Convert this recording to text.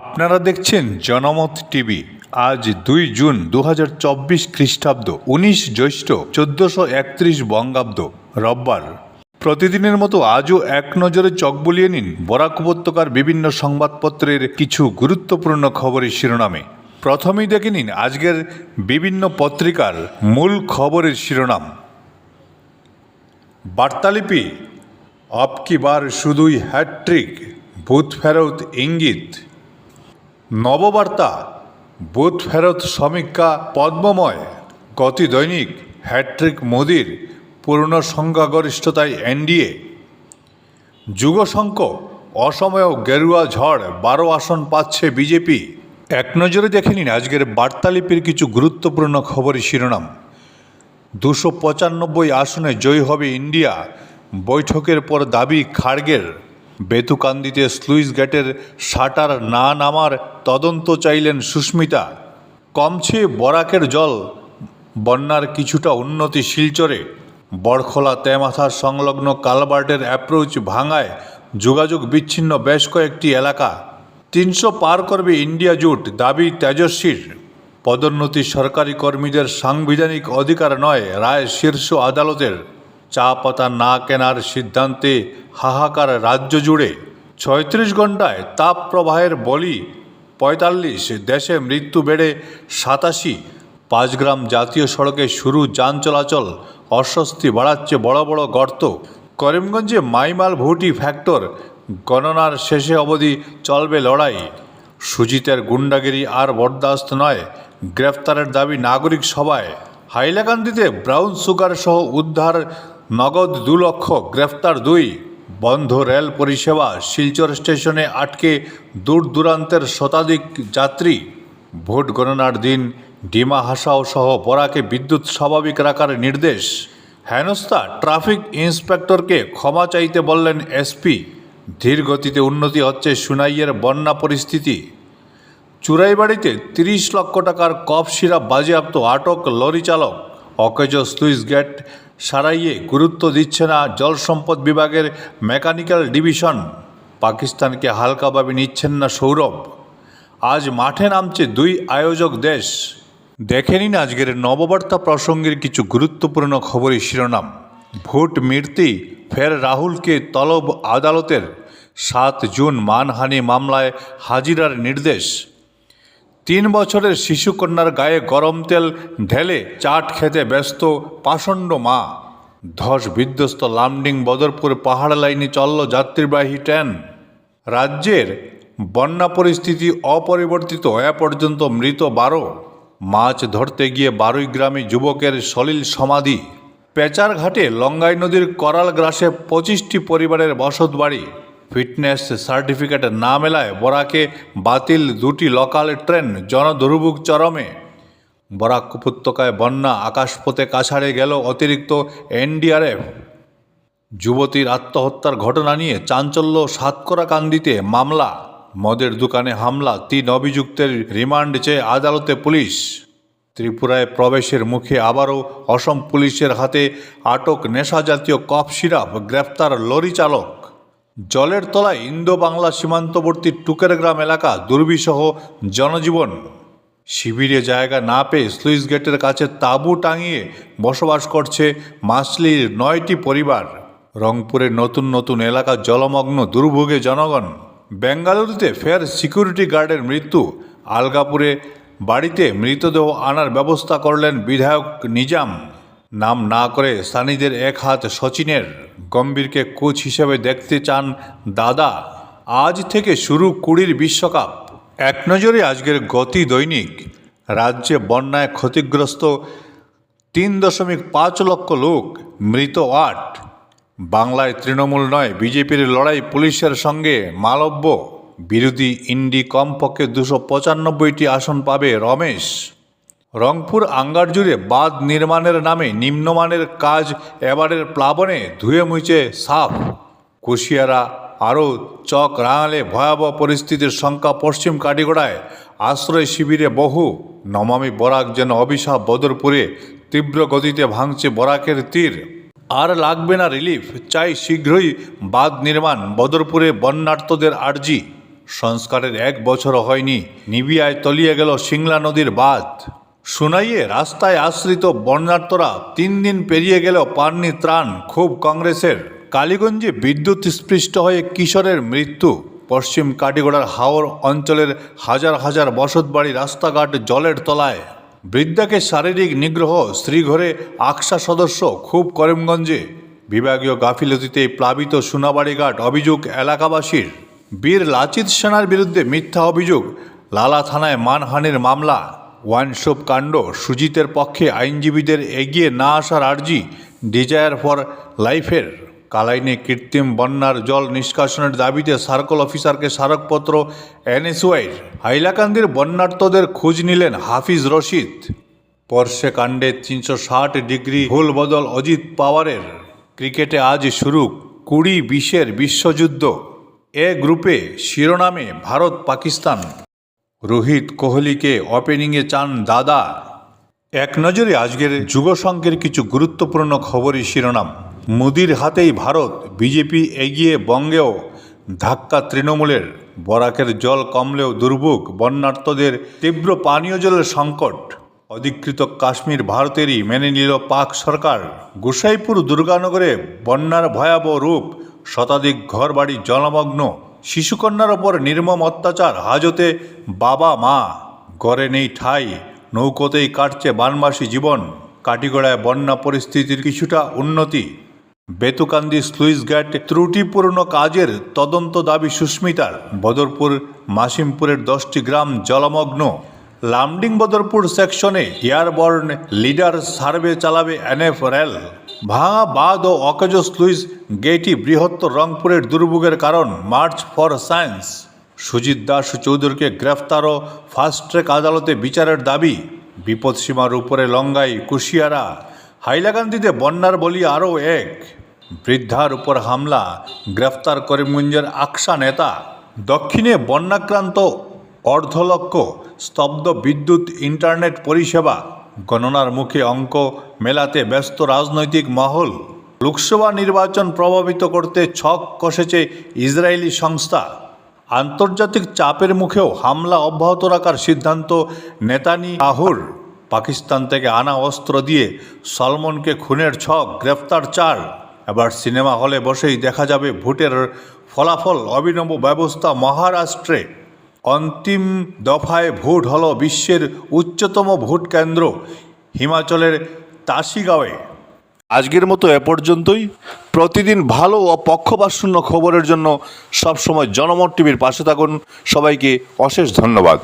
আপনারা দেখছেন জনমত টিভি। আজ দুই জুন দু হাজার চব্বিশ খ্রিস্টাব্দ, উনিশ জ্যৈষ্ঠ, চোদ্দশো একত্রিশ বঙ্গাব্দ, রোববার। প্রতিদিনের মতো আজও এক নজরে চোখ বুলিয়ে নিন বরাক উপত্যকার বিভিন্ন সংবাদপত্রের কিছু গুরুত্বপূর্ণ খবরের শিরোনামে। প্রথমেই দেখে নিন আজকের বিভিন্ন পত্রিকার মূল খবরের শিরোনাম। বার্তালিপি, অব কি বার শুধুই হ্যাট্রিক ভূত ফেরত ইঙ্গিত। নববার্তা বুথ ফেরত সমীক্ষা পদ্মময়, গতি দৈনিক হ্যাট্রিক মোদির পূর্ণ সংখ্যাগরিষ্ঠতায় এনডিএ। যুগশঙ্ক অসময় গেরুয়া ঝড়, বারো আসন পাচ্ছে বিজেপি। এক নজরে দেখে নিন আজকের বার্তালিপির কিছু গুরুত্বপূর্ণ খবরের শিরোনাম। দুশো পঁচানব্বই আসনে জয়ী হবে ইন্ডিয়া, বৈঠকের পর দাবি খাড়গের। বেতুকান্দিতে স্লুইস গেটের শাটার না নামার তদন্ত চাইলেন সুস্মিতা। কমছে বরাকের জল, বন্যার কিছুটা উন্নতি শিলচরে। বড়খোলা তেমাথা সংলগ্ন কালবার্টের অ্যাপ্রোচ ভাঙায় যোগাযোগ বিচ্ছিন্ন বেশ কয়েকটি এলাকা। তিনশো পার করবে ইন্ডিয়া জুট দাবি তেজস্বীর। পদোন্নতি সরকারি কর্মীদের সাংবিধানিক অধিকার নয়, রায় শীর্ষ আদালতের। চা পাতা না কেনার সিদ্ধান্তে হাহাকার রাজ্য জুড়ে ছয়ত্রিশ ঘন্টায় তাপ প্রবাহের বলি, পঁয়তাল্লিশ দেশে মৃত্যু বেড়ে সাতাশি। পাঁচগ্রাম জাতীয় সড়কে শুরু যান চলাচল, অস্বস্তি বাড়াচ্ছে বড় বড় গর্ত। করিমগঞ্জে মাইমাল ভুটি ফ্যাক্টর গণনার শেষে অবধি চলবে লড়াই। সুজিতের গুন্ডাগিরি আর বরদাস্ত নয়, গ্রেফতারের দাবি নাগরিক সভায়। হাইলাকান্দিতে ব্রাউন সুগার সহ উদ্ধার নগদ দু লক্ষ, গ্রেফতার দুই। বন্ধ রেল পরিষেবা শিলচর স্টেশনে আটকে দূর দূরান্তের শতাধিক যাত্রী। ভোট গণনার দিন ডিমা হাসাও সহ বরাকে বিদ্যুৎ স্বাভাবিক রাখার নির্দেশ। হেনস্থা ট্রাফিক ইন্সপেক্টরকে ক্ষমা চাইতে বললেন এসপি। ধীর গতিতে উন্নতি হচ্ছে সুনাইয়ের বন্যা পরিস্থিতি। চুরাইবাড়িতে তিরিশ লক্ষ টাকার কফ সিরাপ বাজেয়াপ্ত আটক লরি চালক। অকেজ স্লুইস গেট সারাইয়ে গুরুত্ব দিচ্ছে না জল সম্পদ বিভাগের মেকানিক্যাল ডিভিশন। পাকিস্তানকে হালকাভাবে নিচ্ছেন না সৌরভ। আজ মাঠে নামছে দুই আয়োজক দেশ। দেখে নিন আজকের নববার্তা প্রসঙ্গের কিছু গুরুত্বপূর্ণ খবরের শিরোনাম। ভোট মিটতেই ফের রাহুলকে তলব আদালতের। সাত জুন মানহানি মামলায় হাজিরার নির্দেশ। তিন বছরের শিশুকন্যার গায়ে গরম তেল ঢেলে চাট খেতে ব্যস্ত পাষণ্ড মা। ধস বিধ্বস্ত লামডিং বদরপুর পাহাড় লাইনে চলল যাত্রীবাহী ট্রেন। রাজ্যের বন্যা পরিস্থিতি অপরিবর্তিত এ পর্যন্ত মৃত বারো। মাছ ধরতে গিয়ে বারোই গ্রামে যুবকের সলিল সমাধি। পেচার ঘাটে লঙ্গাই নদীর করাল গ্রাসে পঁচিশটি পরিবারের বসত বাড়ি ফিটনেস সার্টিফিকেট না মেলায় বরাকে বাতিল দুটি লোকাল ট্রেন জনদুর্ভোগ চরমে। বরাক উপত্যকায় বন্যা আকাশপথে কাছাড়ে গেল অতিরিক্ত এনডিআরএফ। যুবতীর আত্মহত্যার ঘটনা নিয়ে চাঞ্চল্য সাতকরাকান্দিতে মামলা। মদের দোকানে হামলা, তিন অভিযুক্তের রিমান্ড চেয়ে আদালতে পুলিশ। ত্রিপুরায় প্রবেশের মুখে আবারও অসম পুলিশের হাতে আটক নেশাজাতীয় কফ সিরাপ গ্রেফতার লরি চালক। জলের তলায় ইন্দো বাংলা সীমান্তবর্তী টুকের গ্রাম এলাকা দুর্বিসহ জনজীবন। শিবিরে জায়গা না পেয়ে স্লুইস গেটের কাছে তাঁবু টাঙিয়ে বসবাস করছে মাসলির নয়টি পরিবার। রংপুরের নতুন নতুন এলাকা জলমগ্ন দুর্ভোগে জনগণ। বেঙ্গালুরুতে ফের সিকিউরিটি গার্ডের মৃত্যু। আলগাপুরে বাড়িতে মৃতদেহ আনার ব্যবস্থা করলেন বিধায়ক নিজাম। নাম না করে সানিদের এক হাত সচিনের গম্ভীরকে কোচ হিসেবে দেখতে চান দাদা। আজ থেকে শুরু কুড়ির বিশ্বকাপ। এক নজরে আজকের গতি দৈনিক। রাজ্যে বন্যায় ক্ষতিগ্রস্ত তিন দশমিক পাঁচ লক্ষ লোক, মৃত আট। বাংলায় তৃণমূল নয়, বিজেপির লড়াই পুলিশের সঙ্গে মালব্য। বিরোধী ইন্ডি কমপক্ষে দুশো পঁচানব্বইটি আসন পাবে রমেশ। রংপুর আঙ্গার জুড়ে বাঁধ নির্মাণের নামে নিম্নমানের কাজ এবারের প্লাবনে ধুয়ে মুছে সাফ। কুশিয়ারা আরও চক, রাঙালে ভয়াবহ পরিস্থিতির শঙ্কা পশ্চিম কাটিগড়ায়। আশ্রয় শিবিরে বহু। নমামি বরাক যেন অভিশাপ বদরপুরে তীব্র গতিতে ভাঙছে বরাকের তীর। আর লাগবে না রিলিফ, চাই শীঘ্রই বাঁধ নির্মাণ, বদরপুরে বন্যার্তদের আর্জি। সংস্কারের এক বছরও হয়নি, নিবিয়ায় তলিয়ে গেল সিংলা নদীর বাঁধ। সুনাইয়ে রাস্তায় আশ্রিত বন্যার্তরা তিন দিন পেরিয়ে গেলেও পাননি ত্রাণ খুব কংগ্রেসের। কালীগঞ্জে বিদ্যুৎ স্পৃষ্ট হয়ে কিশোরের মৃত্যু। পশ্চিম কাটিগড়ার হাওর অঞ্চলের হাজার হাজার বসতবাড়ি রাস্তাঘাট জলের তলায়। বৃদ্ধাকে শারীরিক নিগ্রহ, শ্রীঘরে আকসা সদস্য খুব করিমগঞ্জে। বিভাগীয় গাফিলতিতে প্লাবিত সোনাবাড়িঘাট অভিযোগ এলাকাবাসীর। বীর লাচিত সেনার বিরুদ্ধে মিথ্যা অভিযোগ, লালা থানায় মানহানির মামলা। ওয়াইনশপ কাণ্ড সুজিতের পক্ষে আইনজীবীদের এগিয়ে না আসার আর্জি ডিজায়ার ফর লাইফের। কালাইনে কৃত্রিম বন্যার জল নিষ্কাশনের দাবিতে সার্কল অফিসারকে স্মারকপত্র এনএসওয়াইর হাইলাকান্দির বন্যার্তদের খোঁজ নিলেন হাফিজ রশিদ। পর্ষে কাণ্ডে তিনশো ষাট ডিগ্রি ভুল বদল অজিত পাওয়ারের। ক্রিকেটে আজ শুরু কুড়ি বিশের বিশ্বযুদ্ধ। এ গ্রুপে শিরোনামে ভারত পাকিস্তান রোহিত কোহলিকে ওপেনিংয়ে চান দাদা। এক নজরে আজকের যুগসংঘের কিছু গুরুত্বপূর্ণ খবরই শিরোনাম। মোদির হাতেই ভারত, বিজেপি এগিয়ে বঙ্গেও ধাক্কা তৃণমূলের। বরাকের জল কমলেও দুর্ভোগ, বন্যার্তদের তীব্র পানীয় জলের সংকট। অধিকৃত কাশ্মীর ভারতেরই মেনে নিল পাক সরকার। গোসাইপুর দুর্গানগরে বন্যার ভয়াবহ রূপ, শতাধিক ঘরবাড়ি জলমগ্ন। শিশুকন্যার ওপর নির্মম অত্যাচার, হাজতে বাবা মা গড়ে নেই ঠাই, নৌকোতেই কাটছে বানবাসী জীবন, কাটিগড়ায় বন্যা পরিস্থিতির কিছুটা উন্নতি। বেতুকান্দি স্লুইস গেট ত্রুটিপূর্ণ কাজের তদন্ত দাবি সুস্মিতার, বদরপুর মাসিমপুরের দশটি গ্রাম জলমগ্ন। লামডিং বদরপুর সেকশনে এয়ারবর্ন লিডার সার্ভে চালাবে এনএফ রেল। ভাঙা বাঁধ ও অকেজ স্লুইস গেটই বৃহত্তর রংপুরের দুর্ভোগের কারণ, March for Science. Sujit Das চৌধুরীকে গ্রেফতার ও ফাস্ট ট্র্যাক আদালতে বিচারের দাবি বিপদসীমার উপরে লঙ্গাই কুশিয়ারা, হাইলাকান্দিতে বন্যার বলি আরও এক। বৃদ্ধার উপর হামলা, গ্রেফতার করিমগঞ্জের আকসা নেতা। দক্ষিণে বন্যাক্রান্ত অর্ধলক্ষ, স্তব্ধ বিদ্যুৎ ইন্টারনেট পরিষেবা। গণনার মুখে অঙ্ক মেলাতে ব্যস্ত রাজনৈতিক মহল। লোকসভা নির্বাচন প্রভাবিত করতে ছক কষেছে ইসরায়েলি সংস্থা। আন্তর্জাতিক চাপের মুখেও হামলা অব্যাহত রাখার সিদ্ধান্ত নেতানি আহুর পাকিস্তান থেকে আনা অস্ত্র দিয়ে সলমনকে খুনের ছক গ্রেফতার চার। এবার সিনেমা হলে বসেই দেখা যাবে ভোটের ফলাফল, অভিনব ব্যবস্থা মহারাষ্ট্রে। অন্তিম দফায় ভোট হল বিশ্বের উচ্চতম ভোট কেন্দ্র, হিমাচলের তাসিগাঁওয়ে। আজকের মতো এ পর্যন্তই। প্রতিদিন ভালো ও পক্ষপাতশূন্য খবরের জন্য সবসময় জনমত টিভির পাশে থাকুন। সবাইকে অশেষ ধন্যবাদ।